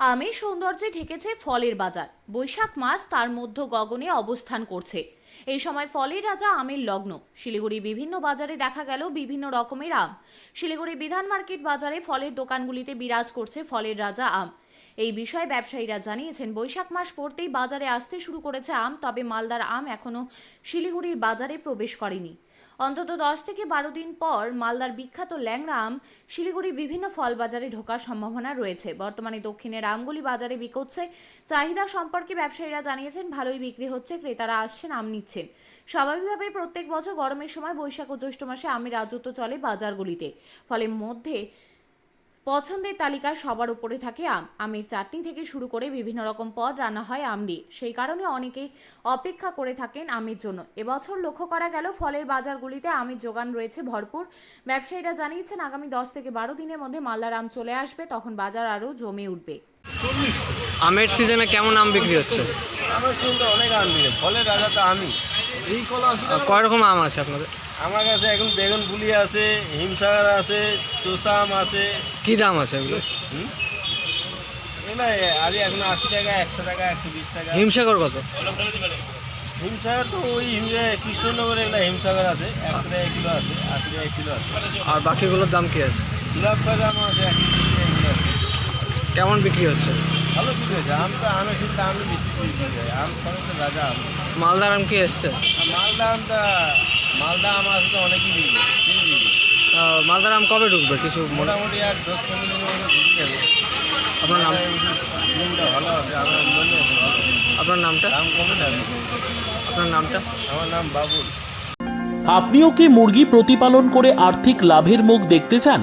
আমের সৌন্দর্যে ঢেকেছে ফলের বাজার। বৈশাখ মাস তার মধ্য গগনে অবস্থান করছে। এই সময় ফলের রাজা আমের লগ্ন। শিলিগুড়ি বিভিন্ন বাজারে দেখা গেল বিভিন্ন রকমের আম। শিলিগুড়ি বিধান মার্কেট বাজারে ফলের দোকানগুলিতে বিরাজ করছে ফলের রাজা আম। এই বিষয়ে ব্যবসায়ীরা জানিয়েছেন, বৈশাখ মাস পড়তেই বাজারে আসতে শুরু করেছে আম, তবে মালদার আম এখনও শিলিগুড়ির বাজারে প্রবেশ করেনি। অন্তত দশ থেকে বারো দিন পর মালদার বিখ্যাত ল্যাংড়া আম শিলিগুড়ির বিভিন্ন ফল বাজারে ঢোকার সম্ভাবনা রয়েছে। বর্তমানে দক্ষিণের আমগুলি বাজারে বিকোচ্ছে। চাহিদা সম্পর্কে ব্যবসায়ীরা জানিয়েছেন, ভালোই বিক্রি হচ্ছে, ক্রেতারা আসছেন, আম নিচ্ছেন। স্বাভাবিকভাবে প্রত্যেক বছর গরমের সময় বৈশাখ ও জ্যৈষ্ঠ মাসে আমের রাজত্ব চলে বাজারগুলিতে। ফলে মধ্যে পছন্দের তালিকায় সবার উপরে থাকে আম। আমের চাটনি থেকে শুরু করে বিভিন্ন রকম পদ রান্না হয় আম দিয়ে। সেই কারণে অনেকেই অপেক্ষা করে থাকেন আমের জন্য। এবছর লক্ষ্য করা গেল, ফলের বাজারগুলিতে আমের যোগান রয়েছে ভরপুর। ব্যবসায়ীরা জানিয়েছেন, আগামী দশ থেকে বারো দিনের মধ্যে মালদার আম চলে আসবে, তখন বাজার আরও জমে উঠবে। আমের সিজনে কেমন আম বিক্রি হচ্ছে? আমার শুনতে অনেক আম দিলে ফলের রাজা তো আমি। কয় রকম আম আছে আপনাদের? আমার কাছে এখন বেগুন পুলি আছে হিমসাগর আছে চোষা আম আছে। কি দাম আছে এগুলো? আরে এখন আশি টাকা একশো টাকা একশো বিশ টাকা। হিমসাগর কত? হিমসাগর তো ওই কৃষ্ণনগরে এগুলো হিমসাগর আছে। একশো টাকা কিলো আছে আশি টাকা কিলো আছে। আর বাকিগুলোর দাম কি আছে? গোলাপ বাদাম আছে একশো বিশ টাকা কিলো আছে। কেমন বিক্রি হচ্ছে? ভালো বিক্রি হয়েছে। আম তো আমের শুনতে আমি বেশি বিক্রি হয় আম ফলে তো রাজা আম। মালদার আম কি এসছে? মালদা আমটা মালদা আম আসলে অনেকই বিক্রি মালদার আম কবে ঢুকবে? কিছু মোটামুটি আর দশ পনেরো দিনের মধ্যে ঢুকে যাবে। আপনার নাম? ভালো হবে আমার মনে আপনার নামটা? দাম কমে যাবে আপনার নামটা? আমার নাম বাবুল। আপনিও কি মুরগি প্রতিপালন করে আর্থিক লাভের মুখ দেখতে চান?